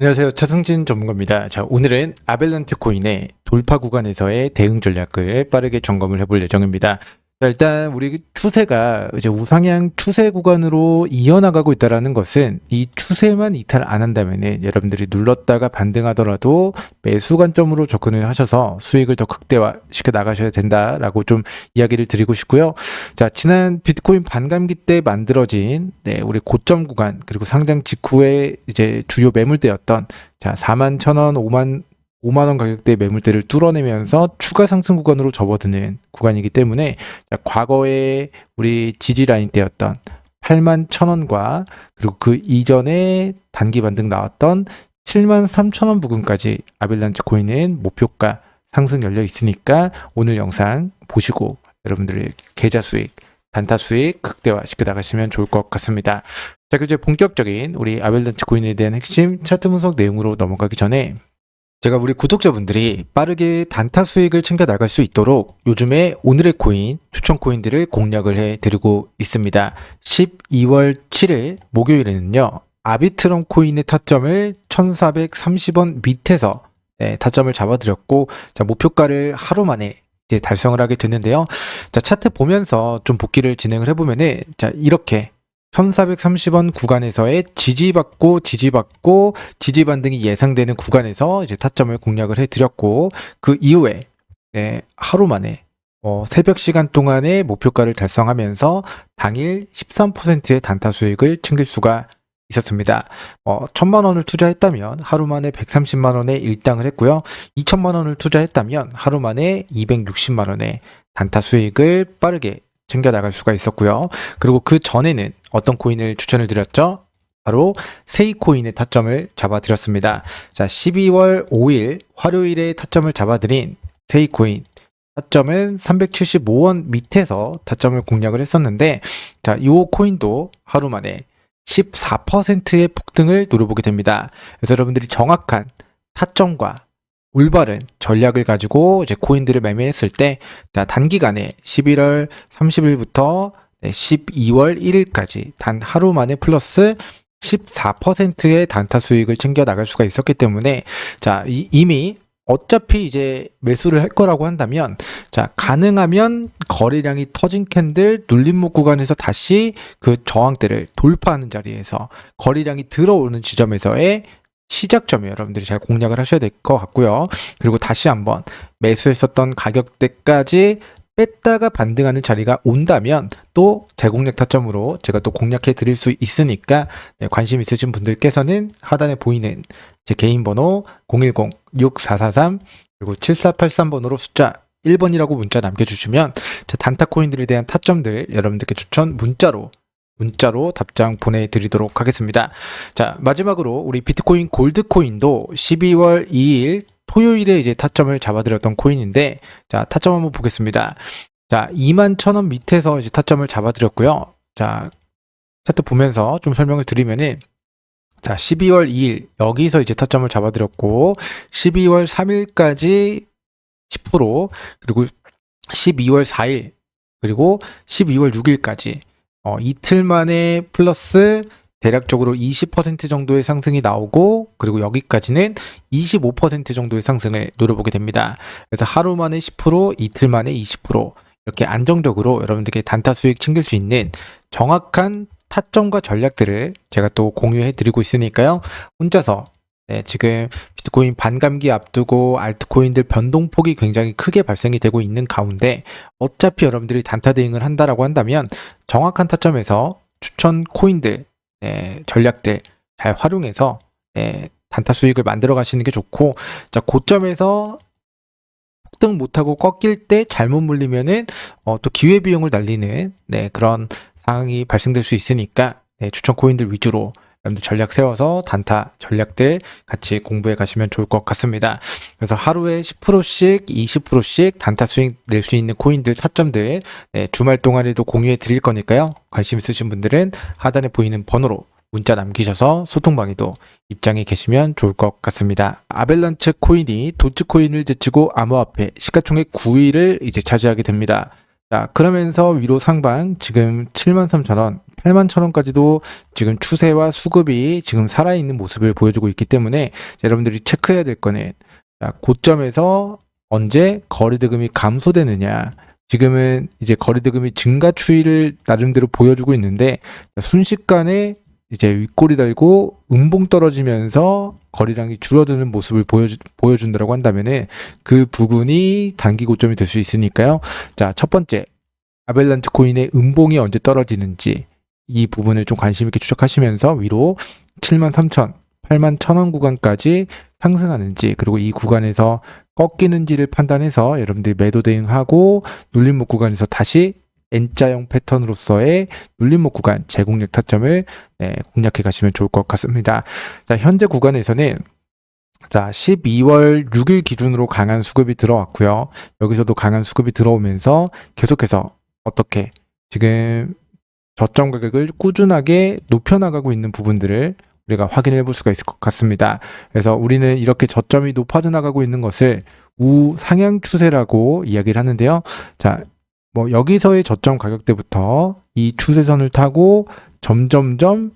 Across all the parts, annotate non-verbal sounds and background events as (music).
안녕하세요. 차승진 전문가입니다. 자, 오늘은 아벨란트 코인의 돌파 구간에서의 대응 전략을 빠르게 점검을 해볼 예정입니다. 자, 일단 우리 추세가 이제 우상향 추세 구간으로 이어나가고 있다라는 것은 이 추세만 이탈 안 한다면은 여러분들이 눌렀다가 반등하더라도 매수 관점으로 접근을 하셔서 수익을 더 극대화시켜 나가셔야 된다라고 좀 이야기를 드리고 싶고요. 자, 지난 비트코인 반감기 때 만들어진 네, 우리 고점 구간 그리고 상장 직후에 이제 주요 매물대였던 자, 4만 1,000원, 5만 5만 원 가격대 매물대를 뚫어내면서 추가 상승 구간으로 접어드는 구간이기 때문에 자, 과거에 우리 지지 라인 때였던 8만 1,000원과 그리고 그 이전에 단기 반등 나왔던 7만 3천 원 부근까지 아벨란치 코인은 목표가 상승 열려 있으니까 오늘 영상 보시고 여러분들의 계좌 수익, 단타 수익 극대화 시켜 나가시면 좋을 것 같습니다. 자, 이제 본격적인 우리 아벨란치 코인에 대한 핵심 차트 분석 내용으로 넘어가기 전에 제가 우리 구독자분들이 빠르게 단타 수익을 챙겨 나갈 수 있도록 요즘에 오늘의 코인, 추천 코인들을 공략을 해 드리고 있습니다. 12월 7일 목요일에는요, 아비트럼 코인의 타점을 1430원 밑에서 네, 타점을 잡아 드렸고, 자, 목표가를 하루 만에 달성을 하게 됐는데요. 자, 차트 보면서 좀 복기를 진행을 해 보면은, 자, 이렇게 1430원 구간에서의 지지받고 지지받고 지지 반등이 예상되는 구간에서 이제 타점을 공략을 해드렸고 그 이후에 네, 하루 만에 어, 새벽 시간 동안에 목표가를 달성하면서 당일 13%의 단타 수익을 챙길 수가 있었습니다. 어, 천만 원을 투자했다면 하루 만에 130만 원에 일당을 했고요. 2천만 원을 투자했다면 하루 만에 260만 원의 단타 수익을 빠르게 챙겨 나갈 수가 있었고요. 그리고 그 전에는 어떤 코인을 추천을 드렸죠? 바로 세이코인의 타점을 잡아드렸습니다. 자, 12월 5일 화요일에 타점을 잡아드린 세이코인 타점은 375원 밑에서 타점을 공략을 했었는데 자, 이 코인도 하루 만에 14%의 폭등을 누려보게 됩니다. 그래서 여러분들이 정확한 타점과 올바른 전략을 가지고 이제 코인들을 매매했을 때 자, 단기간에 11월 30일부터 12월 1일까지 단 하루 만에 플러스 14%의 단타 수익을 챙겨 나갈 수가 있었기 때문에 자, 이, 이미 어차피 이제 매수를 할 거라고 한다면 자, 가능하면 거래량이 터진 캔들 눌림목 구간에서 다시 그 저항대를 돌파하는 자리에서 거래량이 들어오는 지점에서의 시작점이 여러분들이 잘 공략을 하셔야 될 것 같고요. 그리고 다시 한번 매수했었던 가격대까지 뺐다가 반등하는 자리가 온다면 또 재공략 타점으로 제가 또 공략해 드릴 수 있으니까 네, 관심 있으신 분들께서는 하단에 보이는 제 개인 번호 010-6443 그리고 7483번으로 숫자 1번이라고 문자 남겨주시면 제 단타 코인들에 대한 타점들 여러분들께 추천 문자로 문자로 답장 보내드리도록 하겠습니다. 자, 마지막으로 우리 비트코인 골드코인도 12월 2일 토요일에 이제 타점을 잡아드렸던 코인인데, 자, 타점 한번 보겠습니다. 자, 2만 1,000원 밑에서 이제 타점을 잡아드렸고요. 자, 차트 보면서 좀 설명을 드리면은, 자, 12월 2일, 여기서 이제 타점을 잡아드렸고, 12월 3일까지 10%, 그리고 12월 4일, 그리고 12월 6일까지 어, 이틀 만에 플러스 대략적으로 20% 정도의 상승이 나오고 그리고 여기까지는 25% 정도의 상승을 노려보게 됩니다. 그래서 하루 만에 10%, 이틀 만에 20% 이렇게 안정적으로 여러분들께 단타 수익 챙길 수 있는 정확한 타점과 전략들을 제가 또 공유해 드리고 있으니까요. 혼자서 네, 지금 비트코인 반감기 앞두고 알트코인들 변동폭이 굉장히 크게 발생이 되고 있는 가운데 어차피 여러분들이 단타 대응을 한다라고 한다면 정확한 타점에서 추천 코인들, 네, 전략들 잘 활용해서 네, 단타 수익을 만들어 가시는 게 좋고 자 고점에서 폭등 못하고 꺾일 때 잘못 물리면은 어, 또 기회 비용을 날리는 네, 그런 상황이 발생될 수 있으니까 네, 추천 코인들 위주로 여러분들 전략 세워서 단타 전략들 같이 공부해 가시면 좋을 것 같습니다. 그래서 하루에 10%씩, 20%씩 단타 수익 낼 수 있는 코인들 타점들 네, 주말 동안에도 공유해 드릴 거니까요. 관심 있으신 분들은 하단에 보이는 번호로 문자 남기셔서 소통방에도 입장에 계시면 좋을 것 같습니다. 아벨란체 코인이 도츠코인을 제치고 암호화폐 시가총액 9위를 이제 차지하게 됩니다. 자, 그러면서 위로 상방 지금 73,000원, 81,000원까지도 지금 추세와 수급이 지금 살아있는 모습을 보여주고 있기 때문에 자, 여러분들이 체크해야 될 거는 자, 고점에서 언제 거래대금이 감소되느냐. 지금은 이제 거래대금이 증가 추이를 나름대로 보여주고 있는데 자, 순식간에 이제 윗골이 달고 음봉 떨어지면서 거래량이 줄어드는 모습을 보여주, 보여준다고 한다면은 그 부분이 단기 고점이 될 수 있으니까요. 자, 첫 번째. 아벨란트 코인의 음봉이 언제 떨어지는지 이 부분을 좀 관심 있게 추적하시면서 위로 73,000, 81,000원 구간까지 상승하는지 그리고 이 구간에서 꺾이는지를 판단해서 여러분들이 매도 대응하고 눌림목 구간에서 다시 N자형 패턴으로서의 눌림목 구간 제공력 타점을 네, 공략해 가시면 좋을 것 같습니다. 자, 현재 구간에서는 자, 12월 6일 기준으로 강한 수급이 들어왔고요. 여기서도 강한 수급이 들어오면서 계속해서 어떻게 지금 저점 가격을 꾸준하게 높여나가고 있는 부분들을 우리가 확인해 볼 수가 있을 것 같습니다. 그래서 우리는 이렇게 저점이 높아져 나가고 있는 것을 우상향 추세라고 이야기를 하는데요. 자, 뭐 여기서의 저점 가격대부터 이 추세선을 타고 점점점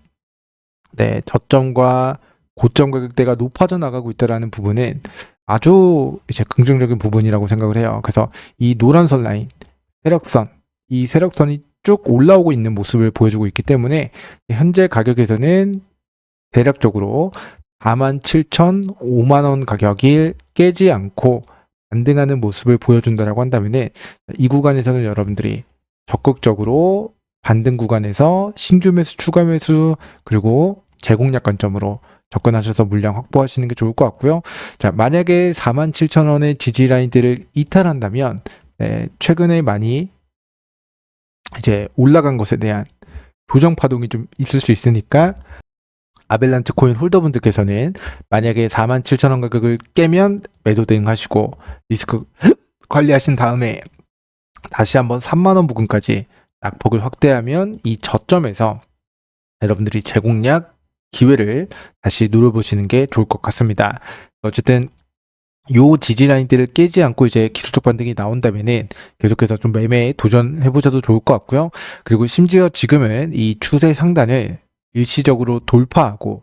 네, 저점과 고점 가격대가 높아져 나가고 있다라는 부분은 아주 이제 긍정적인 부분이라고 생각을 해요. 그래서 이 노란선 라인, 세력선, 이 세력선이 쭉 올라오고 있는 모습을 보여주고 있기 때문에 현재 가격에서는 대략적으로 47,000, 5만 원 가격이 깨지 않고 반등하는 모습을 보여준다라고 한다면은 이 구간에서는 여러분들이 적극적으로 반등 구간에서 신규 매수, 추가 매수 그리고 제공약 관점으로 접근하셔서 물량 확보하시는 게 좋을 것 같고요. 자, 만약에 47,000원의 지지 라인들을 이탈한다면 네, 최근에 많이 이제 올라간 것에 대한 조정 파동이 좀 있을 수 있으니까 아벨란트 코인 홀더분들께서는 만약에 47,000원 가격을 깨면 매도 대응하시고 리스크 (gasps) 관리하신 다음에 다시 한번 3만 원 부근까지 낙폭을 확대하면 이 저점에서 여러분들이 제공약 기회를 다시 누려보시는 게 좋을 것 같습니다. 어쨌든 요 지지 라인들을 깨지 않고 이제 기술적 반등이 나온다면은 계속해서 좀 매매에 도전해 보셔도 좋을 것 같고요. 그리고 심지어 지금은 이 추세 상단을 일시적으로 돌파하고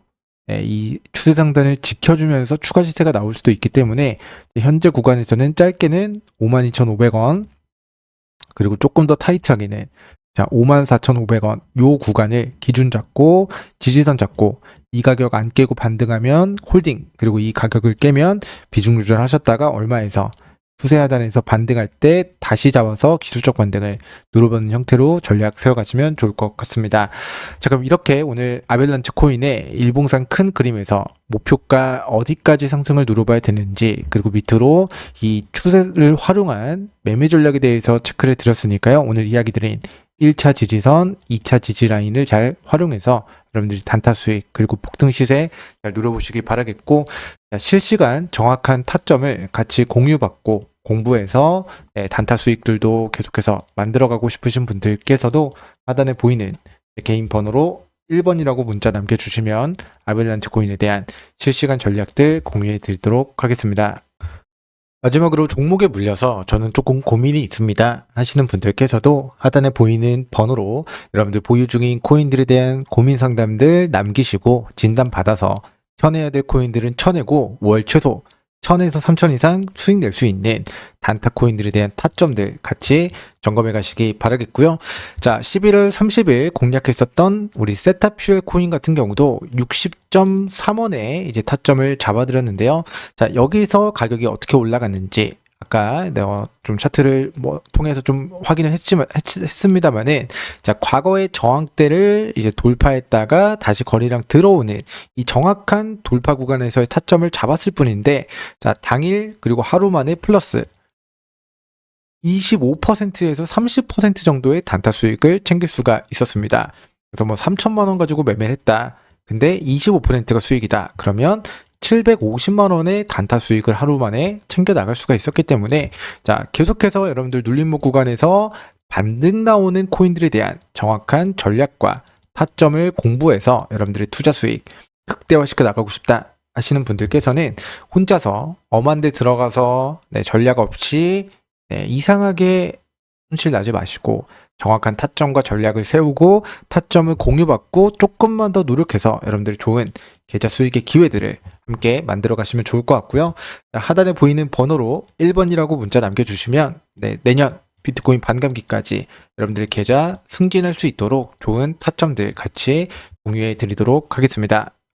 예, 이 추세 상단을 지켜주면서 추가 시세가 나올 수도 있기 때문에 현재 구간에서는 짧게는 52,500원 그리고 조금 더 타이트하게는 자 54,500원 요 구간을 기준 잡고 지지선 잡고 이 가격 안 깨고 반등하면 홀딩 그리고 이 가격을 깨면 비중 조절하셨다가 얼마에서 추세 하단에서 반등할 때 다시 잡아서 기술적 반등을 누려보는 형태로 전략 세워가시면 좋을 것 같습니다. 자 그럼 이렇게 오늘 아벨란치 코인의 일봉상 큰 그림에서 목표가 어디까지 상승을 누려봐야 되는지 그리고 밑으로 이 추세를 활용한 매매 전략에 대해서 체크를 드렸으니까요. 오늘 이야기 드린 1차 지지선, 2차 지지 라인을 잘 활용해서 여러분들이 단타 수익 그리고 폭등 시세 잘 누려보시기 바라겠고 자, 실시간 정확한 타점을 같이 공유받고 공부해서 네, 단타 수익들도 계속해서 만들어가고 싶으신 분들께서도 하단에 보이는 개인 번호로 1번이라고 문자 남겨주시면 아벨란치 코인에 대한 실시간 전략들 공유해 드리도록 하겠습니다. 마지막으로 종목에 물려서 저는 조금 고민이 있습니다. 하시는 분들께서도 하단에 보이는 번호로 여러분들 보유 중인 코인들에 대한 고민 상담들 남기시고 진단 받아서 쳐내야 될 코인들은 쳐내고 월 최소 1000에서 3000 이상 수익 낼 수 있는 단타 코인들에 대한 타점들 같이 점검해 가시기 바라겠고요. 자, 11월 30일 공략했었던 우리 세타퓨엘 코인 같은 경우도 60.3원에 이제 타점을 잡아드렸는데요. 자, 여기서 가격이 어떻게 올라갔는지 아까 내가 좀 차트를 뭐 통해서 좀 확인을 했지만 했, 했습니다만은 자 과거의 저항대를 이제 돌파했다가 다시 거래량 들어오는 이 정확한 돌파 구간에서의 타점을 잡았을 뿐인데 자 당일 그리고 하루 만에 플러스 25%에서 30% 정도의 단타 수익을 챙길 수가 있었습니다. 그래서 뭐 3천만 원 가지고 매매를 했다. 근데 25%가 수익이다. 그러면 750만 원의 단타 수익을 하루 만에 챙겨 나갈 수가 있었기 때문에 자 계속해서 여러분들 눌림목 구간에서 반등 나오는 코인들에 대한 정확한 전략과 타점을 공부해서 여러분들의 투자 수익 극대화시켜 나가고 싶다 하시는 분들께서는 혼자서 엄한 데 들어가서 네, 전략 없이 네, 이상하게 손실 나지 마시고 정확한 타점과 전략을 세우고 타점을 공유받고 조금만 더 노력해서 여러분들이 좋은 계좌 수익의 기회들을 함께 만들어 가시면 좋을 것 같고요. 하단에 보이는 번호로 1번이라고 문자 남겨주시면 네, 내년 비트코인 반감기까지 여러분들의 계좌 승진할 수 있도록 좋은 타점들 같이 공유해 드리도록 하겠습니다.